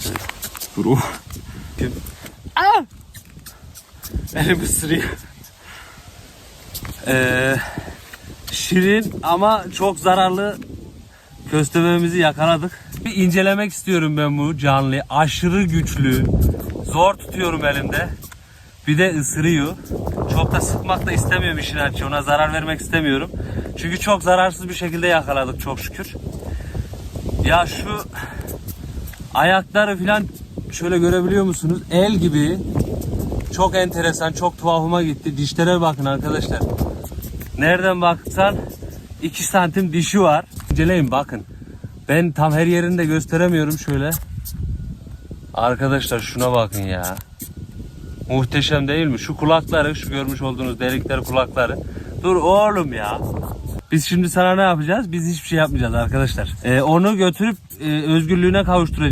Şöyle. Dur o. Kim? Aa! Elim ısırıyor. Ee, şirin ama çok zararlı köstebeğimizi yakaladık. Bir incelemek istiyorum ben bu canlıyı. Aşırı güçlü. Zor tutuyorum elimde. Bir de ısırıyor. Çok da sıkmak da istemiyorum işin açığı. Ona zarar vermek istemiyorum. Çünkü çok zararsız bir şekilde yakaladık çok şükür. Ya şu ayakları falan şöyle görebiliyor musunuz? El gibi. Çok enteresan, çok tuhafıma gitti. Dişlere bakın arkadaşlar. Nereden baksan 2 santim dişi var. İnceleyin bakın. Ben tam her yerini de gösteremiyorum şöyle. Arkadaşlar şuna bakın ya. Muhteşem değil mi? Şu kulakları, şu görmüş olduğunuz delikler kulakları. Dur oğlum ya. Biz şimdi sana ne yapacağız? Biz hiçbir şey yapmayacağız arkadaşlar. Ee, onu götürüp e, özgürlüğüne kavuşturacağız.